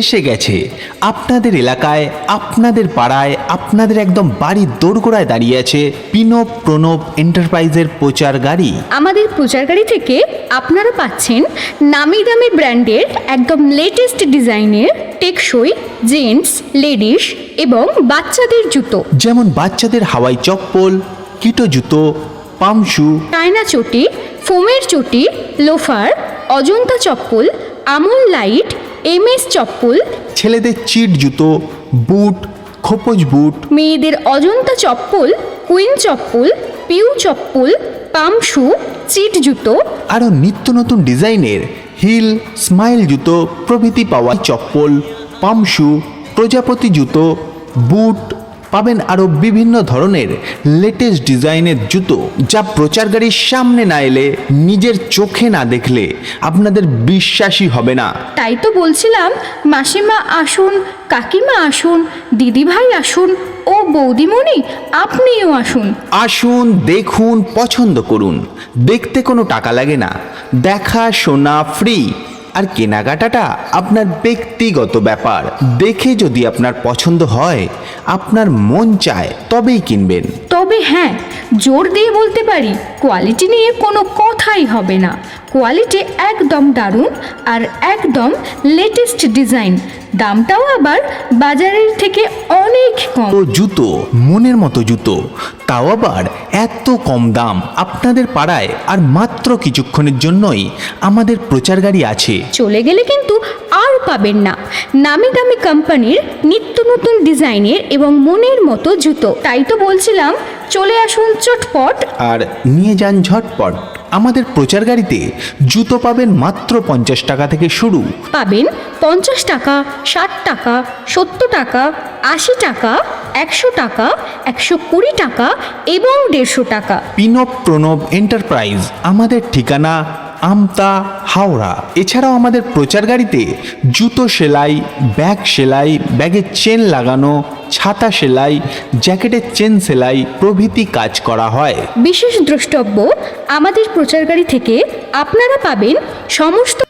এসে গেছে। আপনাদের এলাকায় আপনাদের পাড়ায় আপনাদের একদম বাড়ির দোরগোড়ায় দাঁড়িয়ে আছে পিনব প্রণব এন্টারপ্রাইজের প্রচার গাড়ি। আমাদের প্রচার গাড়ি থেকে আপনারা পাচ্ছেন নামি দামি ব্র্যান্ডের একদম লেটেস্ট ডিজাইনের টেকসই জেন্টস লেডিস এবং বাচ্চাদের জুতো। যেমন বাচ্চাদের হাওয়াই চপ্পল কিটো জুতো পামশু চায়না চটি ফোমের চটি লোফার অজন্তা চপ্পল আমুল লাইট এমএস চপ্পল। ছেলেদের চিট জুতো বুট খোপজ বুট। মেয়েদের অজন্তা চপ্পল কুইন চপ্পল পিউ চপ্পল পাম শু চিট জুতো। আরও নিত্য নতুন ডিজাইনের হিল স্মাইল জুতো প্রভৃতি পাওয়া চপ্পল পামশু প্রজাপতি জুতো বুট পাবেন আরও বিভিন্ন ধরনের লেটেস্ট ডিজাইনের জুতো যা প্রচার গাড়ির সামনে না এলে নিজের চোখে না দেখলে আপনাদের বিশ্বাসই হবে না। তাই তো বলছিলাম মাসিমা আসুন কাকিমা আসুন দিদিভাই আসুন ও বৌদিমণি আপনিও আসুন। আসুন দেখুন পছন্দ করুন। দেখতে কোনো টাকা লাগে না। দেখা শোনা ফ্রি আর কেনাকাটাটা আপনার ব্যক্তিগত ব্যাপার। দেখে যদি আপনার পছন্দ হয় আপনার মন চায় তবেই কিনবেন। তবে হ্যাঁ জোর দিয়ে বলতে পারি কোয়ালিটি নিয়ে কোনো কথাই হবে না। কোয়ালিটি একদম দারুণ আর একদম লেটেস্ট ডিজাইন দামটাও আবার বাজারের থেকে অনেক কম। তো জুতো মনের মতো জুতো। তাও আবার এত কম দাম আপনাদের পাড়ায় আর মাত্র কিছুক্ষণের জন্যই আমাদের প্রচার গাড়ি আছে। চলে গেলে কিন্তু আর পাবেন না। নামি দামি কোম্পানির নিত্য নতুন ডিজাইনের এবং মনের মতো জুতো। তাই তো বলছিলাম চলে আসুন চটপট। আর নিয়ে যান ঝটপট। আমাদের প্রচার গাড়িতে জুতো পাবেন মাত্র পঞ্চাশ টাকা থেকে শুরু। পাবেন পঞ্চাশ টাকা ষাট টাকা সত্তর টাকা আশি টাকা। একশো টাকা একশো কুড়ি টাকা এবং দেড়শো টাকা। পিনব প্রণব এন্টারপ্রাইজ আমাদের ঠিকানা আমতা হাওড়া। এছাড়াও আমাদের প্রচার গাড়িতে জুতো সেলাই ব্যাগ সেলাই ব্যাগের চেন লাগানো ছাতা সেলাই জ্যাকেটের চেন সেলাই প্রভৃতি কাজ করা হয়। বিশেষ দ্রষ্টব্য আমাদের প্রচার গাড়ি থেকে আপনারা পাবেন সমস্ত